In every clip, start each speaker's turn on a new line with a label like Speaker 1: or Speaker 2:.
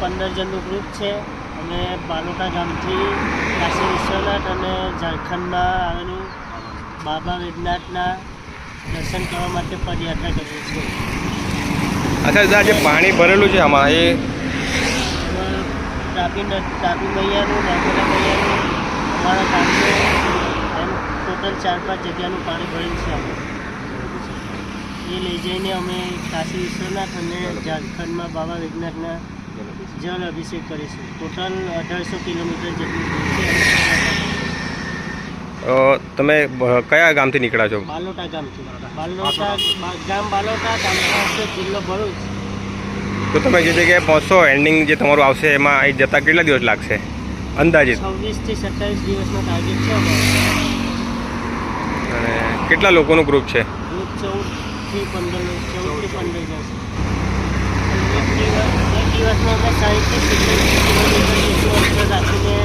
Speaker 1: પંદર જણનું ગ્રુપ છે. અમે બાલોટા ગામથી કાશી વિશ્વનાથ અને ઝારખંડમાં આવેલું બાબા વેદનાથના દર્શન કરવા માટે પદયાત્રા કરીએ છીએ.
Speaker 2: અચ્છા દાદા જે પાણી ભરેલું છે આમાં એ
Speaker 1: તાપી તાપી મૈયાનું નર્મદા મૈયાનું અમારા ગામનું એમ ટોટલ ચાર પાંચ જગ્યાનું પાણી ભરેલું છે અમે એ લઈ જઈને અમે કાશી વિશ્વનાથ અને ઝારખંડમાં બાબા વેદનાથના જળ અભિષેક કરીશું ટોટલ અઢારસો કિલોમીટર જેટલું
Speaker 2: તમે કયા ગામથી નીકળ્યા છો?
Speaker 1: બાલોટા ગામથી. બાલોટા ગામ બાલોટા તાલુકા જિલ્લો ભરૂચ.
Speaker 2: તો તમે જે જગ્યાએ પહોંચશો એન્ડિંગ જે તમારું આવશે એમાં અહીં જતાં કેટલા દિવસ લાગશે? અંદાજિત?
Speaker 1: છવ્વીસથી સત્તાવીસ દિવસનો ટાર્ગેટ છે
Speaker 2: અને કેટલા લોકોનું ગ્રુપ છે?
Speaker 1: ગ્રુપ ચૌદથી પંદર ચૌદથી પંદર જશે એક દિવસ દિવસમાં અમે સાહીઠથી સિત્તેર કિલોમીટર રાખીને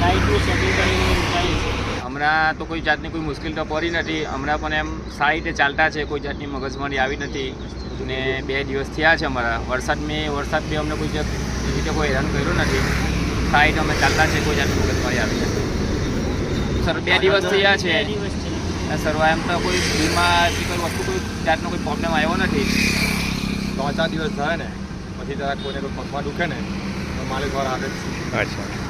Speaker 1: લાઇટનું સેટિંગ કરીને રોકાઈએ છીએ
Speaker 3: હમણાં તો કોઈ જાતની કોઈ મુશ્કેલ તો પડી નથી. હમણાં પણ એમ સારી રીતે ચાલતા છે કોઈ જાતની મગજમારી આવી નથી. ને બે દિવસ થયા છે અમારા. વરસાદ મેં વરસાદ બી અમને કોઈ રીતે કોઈ હેરાન કર્યું નથી. સારી રીતે અમે ચાલતા છે કોઈ જાતની મગજમારી આવી નથી. સર બે દિવસ થયા છે. સર એમ તો કોઈ સ્કૂલમાં કોઈ વસ્તુ કોઈ જાતનો કોઈ પ્રોબ્લેમ આવ્યો નથી.
Speaker 4: ત્રણ ચાર દિવસ થાય ને. પછી જરા કોઈને કોઈ પગમાં દુખે ને તો માલિક હાથે જ
Speaker 2: અચ્છા.